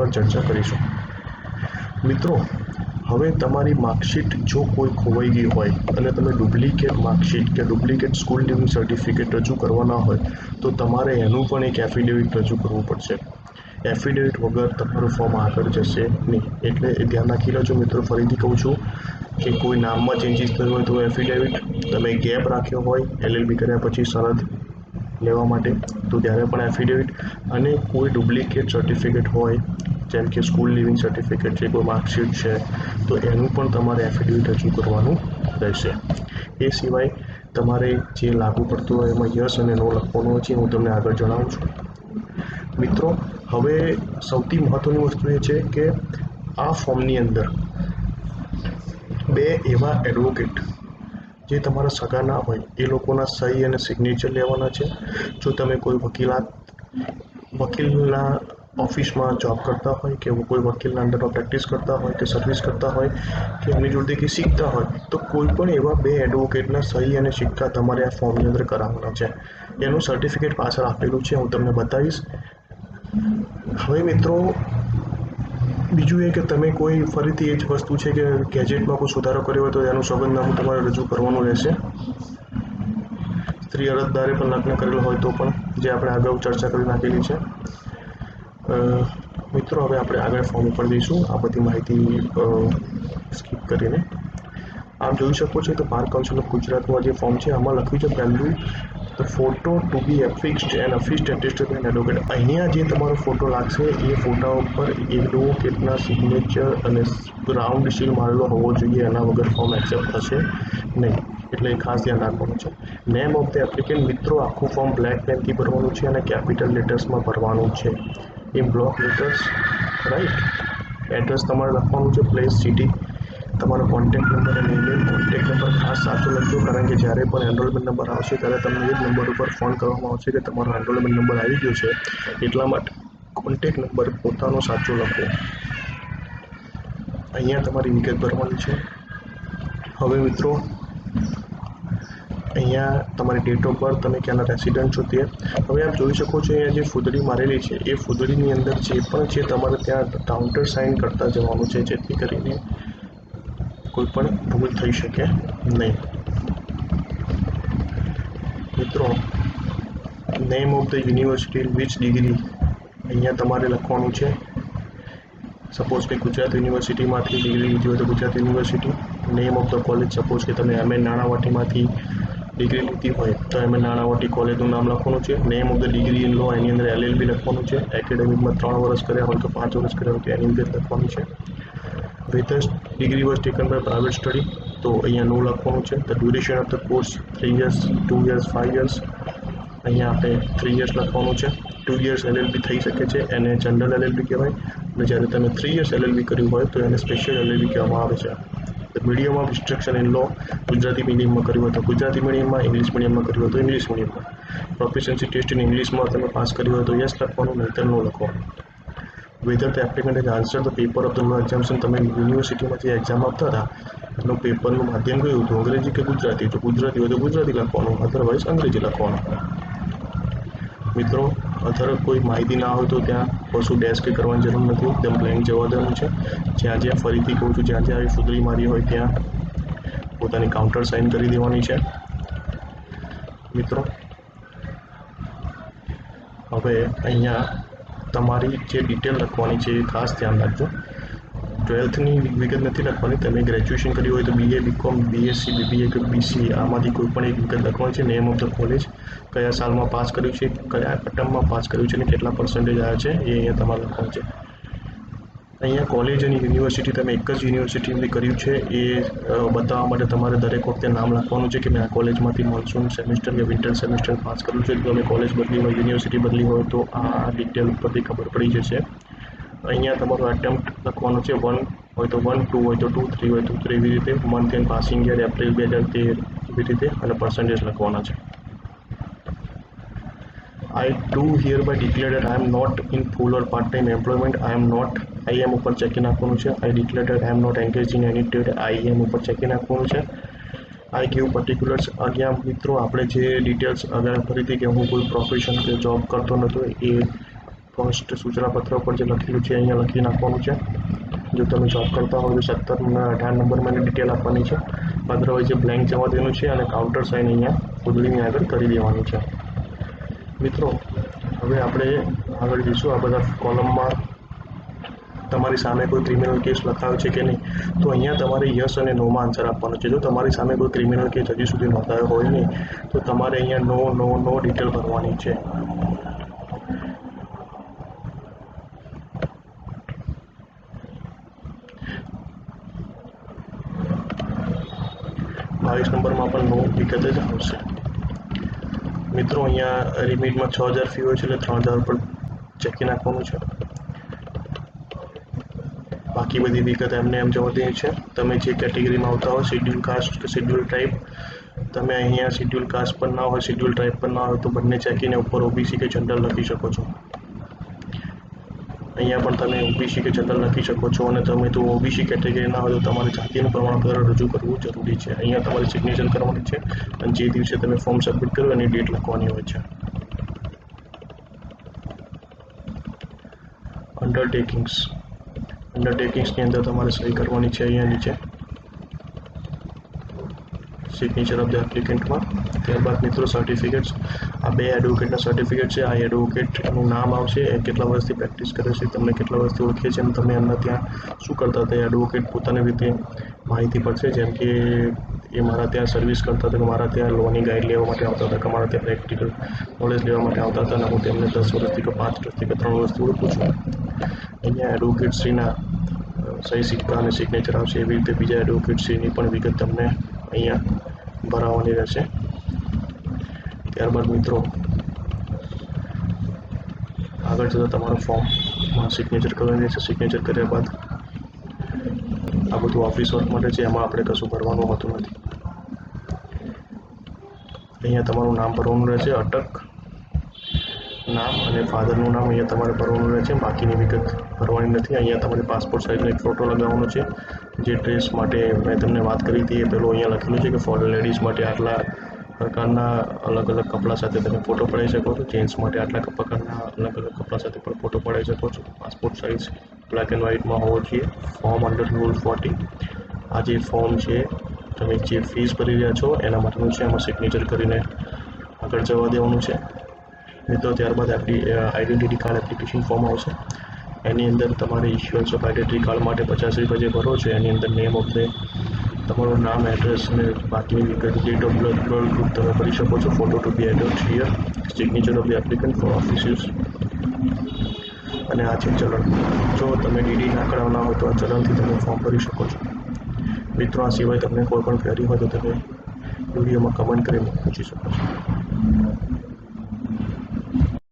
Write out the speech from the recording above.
વિગતવાર ચર્ચા કરીશું. મિત્રો, હવે તમારી માર્કશીટ જો કોઈ ખોવાઈ ગઈ હોય અને તમે ડુપ્લિકેટ માર્કશીટ કે ડુપ્લિકેટ સ્કૂલ લિવિંગ સર્ટિફિકેટ રજૂ કરવાના હોય, તો તમારે એનું પણ એક એફિડેવિટ રજૂ કરવું પડશે. એફિડેવિટ વગર તમારું ફોર્મ આગળ જશે નહીં. એટલે એ ધ્યાન રાખી લેજો મિત્રો, ફરીથી કહું છું કે કોઈ નામમાં ચેન્જીસ થયું હોય તો એફિડેવિટ તમે ગેપ રાખ્યો હોય એલએલબી કર્યા પછી સરહદ લેવા માટે, તો ત્યારે પણ એફિડેવિટ અને કોઈ ડુપ્લિકેટ સર્ટિફિકેટ હોય જેમ કે સ્કૂલ લિવિંગ સર્ટિફિકેટ છે, કોઈ માર્કશીટ છે, તો એનું પણ તમારે એફિડેવિટ રજૂ કરવાનું રહેશે. એ સિવાય તમારે જે લાગુ પડતું હોય એમાં યસ અને નો લખવાનું હોય છે, હું તમને આગળ જણાવું છું. મિત્રો, હવે સૌથી મહત્ત્વની વસ્તુ એ છે કે આ ફોર્મની અંદર બે એવા એડવોકેટ જે તમારા સગાના હોય, એ લોકોના સહી અને સિગ્નેચર લેવાના છે. જો તમે કોઈ વકીલાત, વકીલના ઓફિસમાં જોબ કરતા હોય કે કોઈ વકીલના અંડરમાં પ્રેક્ટિસ કરતા હોય કે સર્વિસ કરતા હોય કે એમની જોડેથી શીખતા હોય, તો કોઈ પણ એવા બે એડવોકેટના સહી અને સિક્કા તમારે આ ફોર્મની અંદર કરાવવાના છે. એનું સર્ટિફિકેટ પાછળ આપેલું છે, હું તમને બતાવીશ. હવે મિત્રો, બીજું એ કે તમે કોઈ ફરીથી એ જ વસ્તુ છે કે ગેજેટમાં કોઈ સુધારો કર્યો હોય તો એનું સોગંદનામું તમારે રજૂ કરવાનું રહેશે. સ્ત્રી અરજદારે પણ લગ્ન કરેલું હોય તો પણ, જે આપણે અગાઉ ચર્ચા કરી નાખેલી છે. મિત્રો, હવે આપણે આગળ ફોર્મ ઉપર જઈશું. આ બધી માહિતી સ્કીપ કરીને. આપ જોઈ શકો છો તો બાર કાઉન્સિલ ઓફ ગુજરાતનું જે ફોર્મ છે, આમાં લખ્યું છે પહેલું photo to be affixed and affixed attested and advocate અહીંયા જે તમારો ફોટો લાગશે, એ ફોટા ઉપર એડવોકેટના સિગ્નેચર અને રાઉન્ડ સીલ મારેલો હોવો જોઈએ. એના વગર ફોર્મ એક્સેપ્ટ થશે નહીં. એટલે એ ખાસ ધ્યાન રાખવાનું છે. નેમ ઓફ ધ એપ્લિકેન્ટ મિત્રો, આખું ફોર્મ બ્લેક પેનથી ભરવાનું છે અને કેપિટલ લેટર્સમાં ભરવાનું છે. In block letters write address તમારે લખવાનું છે પ્લેસ સિટી તમારો કોન્ટેક્ટ નંબર અને ઈમેલ કોન્ટેક્ટ નંબર ખાસ સાચો લખજો, કારણ કે જ્યારે પણ એનરોલમેન્ટ નંબર આવશે, ત્યારે તમને એ જ નંબર ઉપર ફોન કરવામાં આવશે કે તમારો એનરોલમેન્ટ નંબર આવી ગયો છે. એટલા માટે કોન્ટેક્ટ નંબર પોતાનો સાચો લખો. અહીંયા તમારી વિગત ભરવાની છે. હવે મિત્રો અહીંયા તમારી ડેટ ઓફ બર્થ તમે ક્યાંના રેસિડન્ટ છો તે હવે આપ જોઈ શકો છો અહીંયા જે ફૂદડી મારેલી છે, એ ફૂદડીની અંદર જે પણ છે તમારે ત્યાં કાઉન્ટર સાઇન કરતા જવાનું છે, જેથી કરીને કોઈ પણ ભૂલ થઈ શકે નહીં. મિત્રો name of the university which degree અહીંયા તમારે લખવાનું છે. સપોઝ કે ગુજરાત યુનિવર્સિટીમાંથી ડિગ્રી લીધી હોય તો Gujarat university name of the college suppose કે તમે એમ એ નાણાવટીમાંથી ડિગ્રી લીધી હોય, તો એમ નાણાવટી કોલેજનું નામ લખવાનું છે. Name of the degree in law એની અંદર એલએલબી લખવાનું છે. એકેડેમિકમાં ત્રણ વર્ષ કર્યા હોય, તો પાંચ વર્ષ કર્યા હોય, તો એની અંદર લખવાનું છે. Whether degree was taken by private study તો અહીંયા નો લખવાનું છે. The duration of the course three years two years five years અહીંયા આપણે થ્રી યર્સ લખવાનું છે. ટુ યર્સ એલએલબી થઈ શકે છે. એને જનરલ એલએલબી કહેવાય. અને જ્યારે તમે થ્રી યર્સ એલએલબી કર્યું હોય, તો એને સ્પેશિયલ એલએલબી કહેવામાં આવે છે. Medium of instruction and law Gujarati મીડિયમમાં કર્યું હતું. ગુજરાતી મીડિયમમાં ઇંગ્લિશ મીડિયમમાં કર્યું હતું. ઇંગ્લિશ મીડિયમમાં પ્રોફિશન્સી ટેસ્ટ ઇન ઇંગ્લિશમાં તમે પાસ કર્યું હોય તો યસ લખવાનું નહીતર ન લખવાનું. Whether the applicant is answer the paper of the law exams તમે યુનિવર્સિટીમાં જે એક્ઝામ આપતા હતા, એનું પેપરનું માધ્યમ કયું હતું? અંગ્રેજી કે ગુજરાતી? તો ગુજરાતી હોય તો ગુજરાતી લખવાનું અધરવાઇઝ અંગ્રેજી લખવાનું. મિત્રો અધર કોઈ માહિતી ના હોય તો ત્યાં કશું ડેસ્ક કરવાની જરૂર નથી. એકદમ બ્લેન્ક જવા દેવાનું છે. જ્યાં જ્યાં ફરીથી કહું છું, જ્યાં જ્યાં આવી સુધરી મારી હોય ત્યાં પોતાની કાઉન્ટર સાઇન કરી દેવાની છે. મિત્રો, હવે અહીંયા તમારી જે ડિટેલ લખવાની છે એ ખાસ ધ્યાન રાખજો. ટ્વેલ્થની વિગત નથી લખવાની તમે ગ્રેજ્યુએશન કર્યું હોય તો બીએ બીકોમ બીએસસી બીબીએ કે બીસી આમાંથી કોઈ પણ એક વિગત લખવાની છે નેમ ઓફ ધ કોલેજ કયા સાલમાં પાસ કર્યું છે, કયા ટર્મમાં પાસ કર્યું છે અને કેટલા પર્સન્ટેજ આવ્યા છે, એ અહીંયા તમારે લખવાનું છે. અહીંયા કોલેજ અને યુનિવર્સિટી તમે એક જ યુનિવર્સિટીમાંથી કર્યું છે, એ બતાવવા માટે તમારે દરેક વખતે નામ લખવાનું છે કે મેં આ કોલેજમાંથી મોન્સૂન સેમિસ્ટર કે વિન્ટર સેમિસ્ટર પાસ કર્યું છે. તમે કોલેજ બદલી હોય યુનિવર્સિટી બદલી હોય તો આ ડિટેલ ઉપરથી ખબર પડી જશે. અહીંયા તમારું એટેમ્પ્ટ લખવાનું છે. વન હોય તો વન ટુ હોય તો ટુ થ્રી હોય તો થ્રી એવી રીતે month and passing year April બે હજાર તેર એવી રીતે અને પર્સન્ટેજ લખવાના છે. I do hereby declare that I am not in full or part-time employment. I am not IM ઉપર ચેકી નાખવાનું છે. I declare that I am not engaged in any trade. IM ઉપર ચેકી નાખવાનું છે. I give particulars. અહીંયા મિત્રો, આપણે જે ડિટેલ્સ અગર ફરીથી કે હું કોઈ પ્રોફેશન કે જોબ કરતો નહોતો એ ફર્સ્ટ સૂચનાપત્ર ઉપર જે લખેલું છે, અહીંયા લખી નાખવાનું છે. જો તમે જોબ કરતા હોય તો સત્તર અઢાર નંબરમાં એની ડિટેલ આપવાની છે. અધરવાઇઝ જે બ્લેન્ક જવા દેવાનું છે અને કાઉન્ટર સાઇન અહીંયા ખુદલીની આગળ કરી દેવાનું છે. મિત્રો, હવે આપણે આગળ જઈશું. આ બધા કોલમમાં તમારી સામે કોઈ ક્રિમિનલ કેસ લખાયો છે કે નહીં, તો અહીંયા તમારે યસ અને નોમાં આન્સર આપવાનો છે. જો તમારી સામે કોઈ ક્રિમિનલ કેસ હજી સુધી નોંધાયો હોય નહીં, તો તમારે અહીંયા નો નો નો ડિટેલ ભરવાની છે. બાવીસ નંબરમાં પણ નો વિગત જ આવશે. મિત્રો, અહીંયા રિમિટમાં છ હજાર ફી હોય છે એટલે ત્રણ હજાર પર ચેકી નાખવાનું છે. બાકી બધી વિગત એમને એમ જવા છે. તમે જે કેટેગરીમાં આવતા હો શેડ્યુલ કાસ્ટ કે શેડ્યુલ ટાઈપ તમે અહીંયા શેડ્યુલ કાસ્ટ પણ ના હોય શેડ્યુલ ટાઈપ પણ ના હોય, તો બંને ચેકીને ઉપર ઓબીસી કે જનરલ લખી શકો છો. અહીંયા પણ તમે ઓબીસી કે જનરલ લખી શકો છો અને તમે તો ઓબીસી કેટેગરી ના હોય તો તમારે જાતિનું પ્રમાણપત્ર રજૂ કરવું જરૂરી છે. અહીંયા તમારે સિગ્નેચર કરવાની છે અને જે દિવસે તમે ફોર્મ સબમિટ કરો એની ડેટ લખવાની હોય છે. અંડરટેકિંગ્સ અંડરટેકિંગ્સની અંદર તમારે સહી કરવાની છે અહીંયા નીચે. સિગ્નેચર ઓફ ધ એપ્લિકન્ટમાં ત્યારબાદ મિત્રો સર્ટિફિકેટ્સ આ બે એડવોકેટના સર્ટિફિકેટ છે. આ એડવોકેટનું નામ આવશે એ કેટલા વર્ષથી પ્રેક્ટિસ કરે છે, તમને કેટલા વર્ષથી ઓળખે છે અને તમે એમના ત્યાં શું કરતા હતા? એડવોકેટ પોતાની રીતે માહિતી પડશે જેમ કે એ મારા ત્યાં સર્વિસ કરતા હતા કે મારા ત્યાં લોની ગાઈડ લેવા માટે આવતા હતા, કે મારા ત્યાં પ્રેક્ટિકલ નોલેજ લેવા માટે આવતા હતા અને હું તેમને દસ વર્ષથી કે પાંચ વર્ષથી કે ત્રણ વર્ષથી ઓળખું છું. અહીંયા એડવોકેટશ્રીના સહી સિક્કા અને સિગ્નેચર આવશે. એવી રીતે બીજા એડવોકેટશ્રીની પણ વિગત તમને અહીંયા ભરાવવાની રહેશે. ત્યારબાદ મિત્રો, આગળ જતાં તમારું ફોર્મમાં સિગ્નેચર કરવાની રહેશે. સિગ્નેચર કર્યા બાદ આ બધું ઓફિસ વર્ક માટે છે, એમાં આપણે કશું ભરવાનું હોતું નથી. અહીંયા તમારું નામ ભરવાનું રહેશે, અટક. નામ અને ફાધરનું નામ અહીંયા તમારે ભરવાનું રહે છે. બાકીની વિગત ભરવાની નથી. અહીંયા તમારે પાસપોર્ટ સાઇઝનો એક ફોટો લગાવવાનો છે. જે ડ્રેસ માટે મેં તમને વાત કરી હતી એ પેલું અહીંયા લખેલું છે કે ફોર લેડીઝ માટે આટલા પ્રકારના અલગ અલગ કપડાં સાથે તમે ફોટો પડાવી શકો છો. જેન્ટ્સ માટે આટલા પ્રકારના અલગ અલગ કપડાં સાથે પણ ફોટો પડાવી શકો છો. પાસપોર્ટ સાઇઝ બ્લેક એન્ડ વ્હાઇટમાં હોવો જોઈએ. ફોર્મ અંડર રૂલ ફોર્ટી આ જે ફોર્મ છે, તમે જે ફીસ ભરી રહ્યા છો, એના માટેનું છે. એમાં સિગ્નેચર કરીને આગળ જવા દેવાનું છે. મિત્રો ત્યારબાદ apply identity card application form આવશે. એની અંદર તમારે ઇશ્યુઅન્સ ઓફ આઈડેન્ટિટી કાર્ડ માટે પચાસ રૂપિયા જે ભરો છો. એની અંદર નેમ ઓફ ધ તમારું નામ એડ્રેસ અને બાકીની વિગત date of birth blood group તમે ભરી શકો છો. Photo to be added here signature of the applicant for offices અને આ છે ચલણ. જો તમે ડીડી ના કરાવના હોય તો આ ચલણથી તમે ફોર્મ ભરી શકો છો. મિત્રો, આ સિવાય તમને કોઈ પણ ક્વેરી હોય તો તમે વિડીયોમાં કમેન્ટ કરીને પૂછી શકો છો.